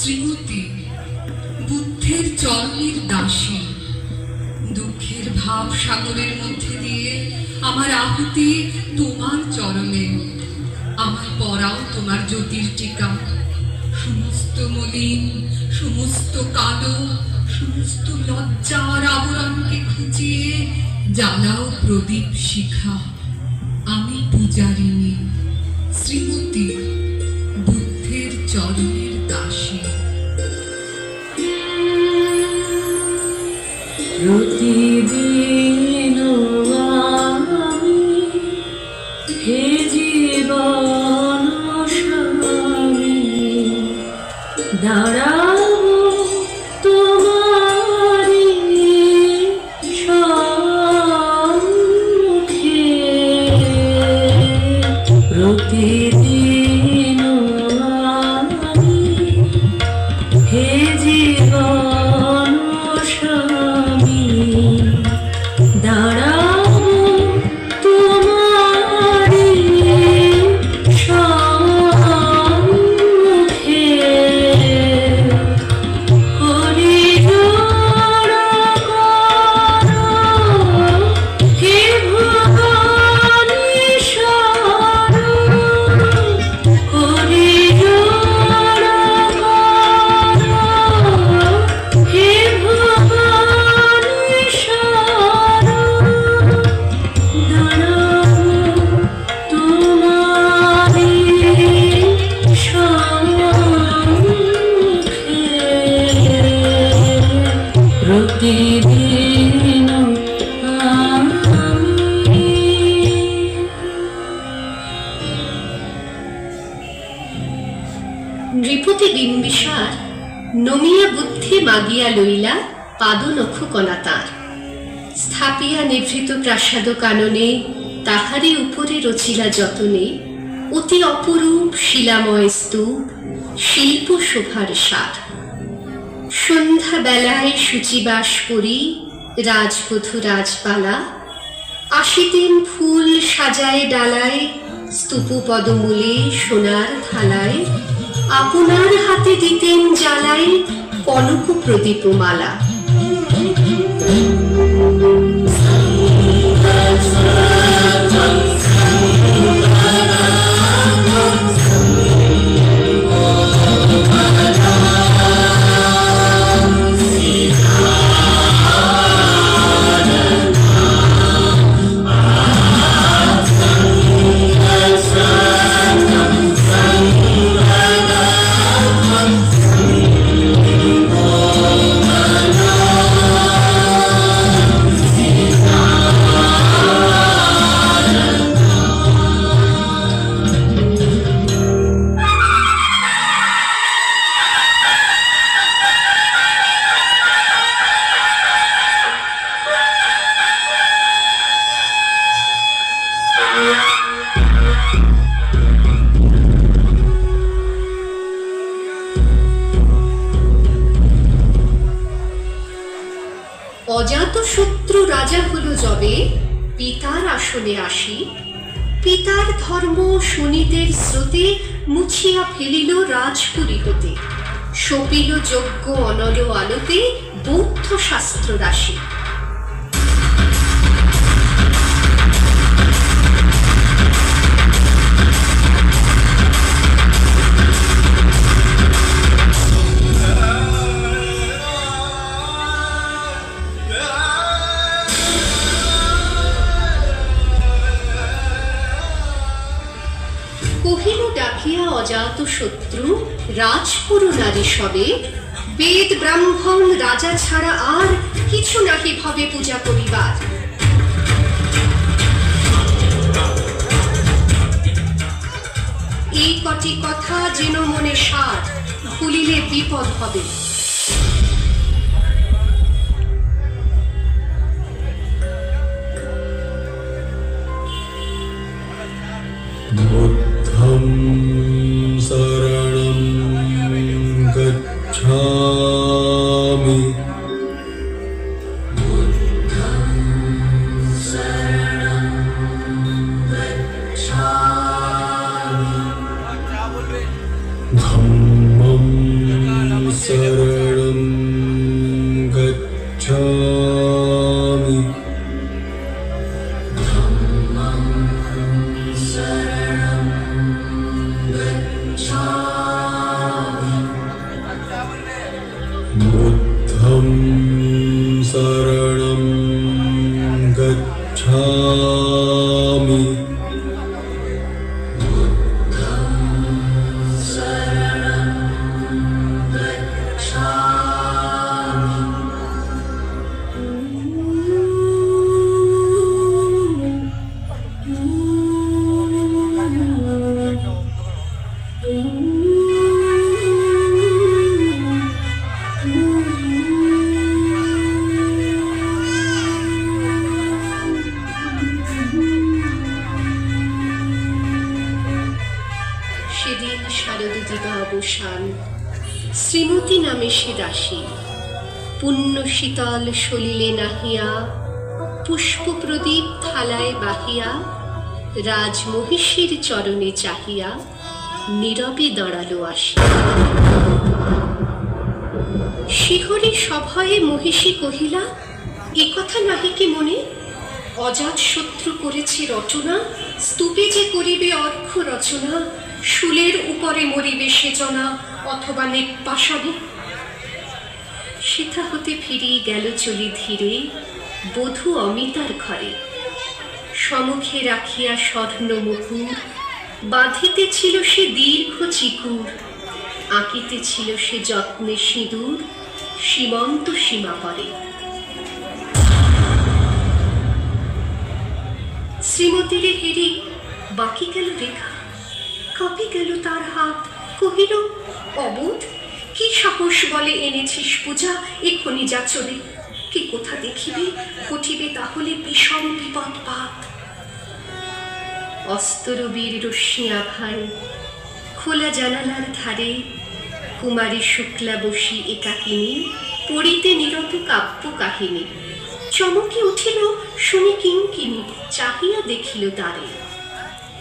শ্রীমতী, বুদ্ধের চরণের দাসী। দুঃখের ভাব সাগরের মধ্যে দিয়ে আমার আহুতি তোমার চরণে। আমার পরাও তোমার জ্যোতির টিকা। সমস্ত মলিন, সমস্ত কালো, সমস্ত লজ্জার আবরণকে খুঁজিয়ে জ্বালাও প্রদীপ শিখা। কলা তাঁর। স্থাপিয়া নিভৃত প্রাসাদ কাননে, তাহারই উপরে রচিলা যতনে, অতি অপরূপ শিলাময় স্তূপ শিল্প শোভার সার। সন্ধ্যা বেলায় সূচিবাস করি রাজবধূ রাজপালা আসিতেন ফুল সাজায় ডালায় স্তূপ পদমূলে সোনার থালায়, আপনার হাতে দিতেন জ্বালায় কনক প্রদীপমালা অজাত শত্রু রাজা হলো যবে পিতার আসনে আসি। পিতার ধর্ম সুনীতের স্রোতে মুছিয়া ফেলিল রাজপুরীতে সপিল যজ্ঞ অনল আলোতে বৌদ্ধ শাস্ত্র রাশি জ্ঞাত শত্রু রাজপুরু নারী সবে। বেদ ব্রাহ্মণ রাজা ছাড়া আর কিছু নাহি ভবে পূজা করিবার। এই কটি কথা যেন মনে সার, ভুলিলে বিপদ হবে। বুদ্ধম শারদদিবা অবসান শ্রীমতী নামে সে দাসী। পুণ্য শীতল সলিলে নাহিয়া, পুষ্প প্রদীপ থালায় বাহিয়া, রাজমহিষীর চরণে চাহিয়া নীরবে দাঁড়াল আসি শিহরে সভয়ে মহিষী কহিলা, এ কথা নাহি কি মনে? অজাত শত্রু করেছে রচনা, স্তূপে যে করিবে অর্ঘ রচনা শুলের উপরে মরিবে সেচনা অথবা নেপাশানে সেথা হতে ফিরিয়ে গেল চলি ধীরে, বধূ অমিতার ঘরে। সমুখে রাখিয়া স্বর্ণ মুকুর বাঁধিতে ছিল সে দীর্ঘ চিকুর। আঁকিতে ছিল সে যত্নে সিঁদুর, সীমন্ত সীমা পরে। শ্রীমতীর হেরি বাকি গেল রেখা। কাঁপে গেল তার হাত। কহিল, অবোধ, কি সাহস বলে এনেছিস পূজা? এক্ষুনি যা চলে। কি কোথা দেখিবে? ঘটিবে তাহলে বিষম বিপদ পাত। অস্তরবীর রশ্মি আভায়, খোলা জানালার ধারে, কুমারী শুক্লা বসি একাকিনী, পড়িতে নিরত কাব্য কাহিনী। চমকে উঠিল, শুনি কিঙ্কিনী, চাহিয়া দেখিল তারে।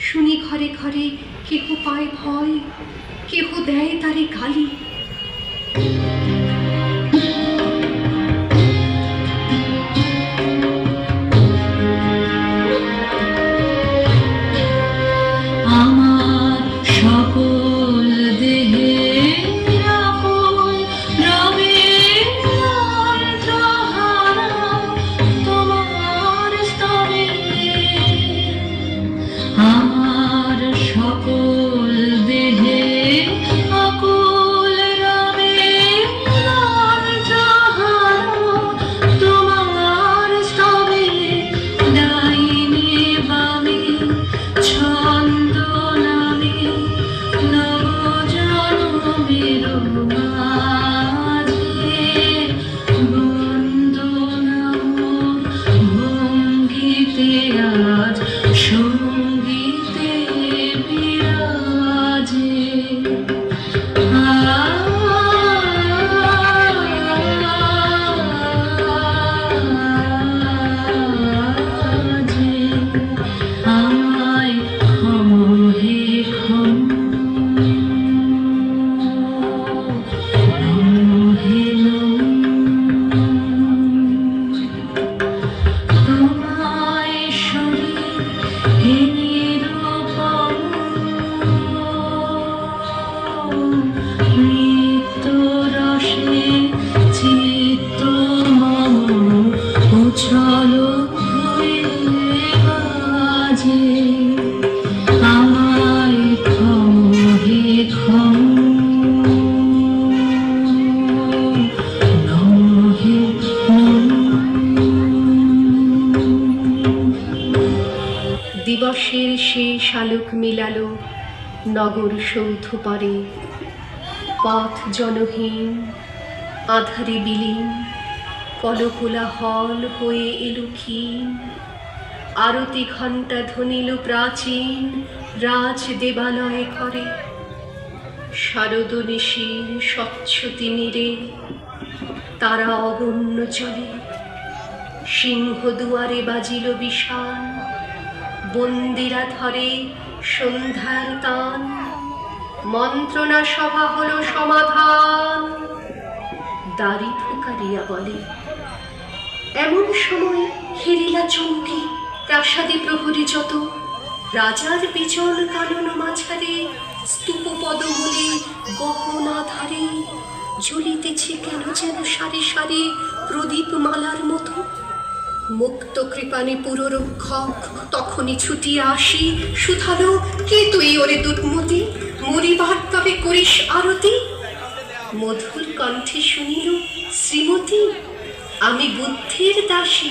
শুনি ঘরে ঘরে কেহ পায় ভয় কেহ দেয় তারে গালি। দিবসের শেষ আলোক মিলালো নগর সৌধ পরে। পথ জনহীন, আধারে বিলীন কলকোলা হল হয়ে এলো ক্ষীণ। আরতি ঘণ্টা ধ্বনিল প্রাচীন রাজ দেবালয়ে করে শারদ নিশীর স্বচ্ছ তিমিরে তারা অগণ্য চলে। সিংহ দুয়ারে বাজিল বিশাল বন্দিরা ধরে সন্ধ্যার তান। মন্ত্রণা সভা হল সমাধান। দাড়ি ফুকারিয়া বলে, এমন সময় হেরিলা চমকে, প্রাসাদে প্রহরী যত। রাজার বিচল কানন মাঝারে স্তূপ পদমূলে গহনা ধারে ঝুলিতেছে কেন যেন সারি সারি প্রদীপ মালার মতো মুক্ত কৃপানি পুররক্ষক, তখনই ছুটিয়া আসি। সুধালো, কে তুই ওরে দুর্মতি মরিবার তবে করিস আরতি? মধুর কণ্ঠে শুনিল, শ্রীমতী, আমি বুদ্ধির দাসী।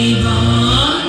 Shiva.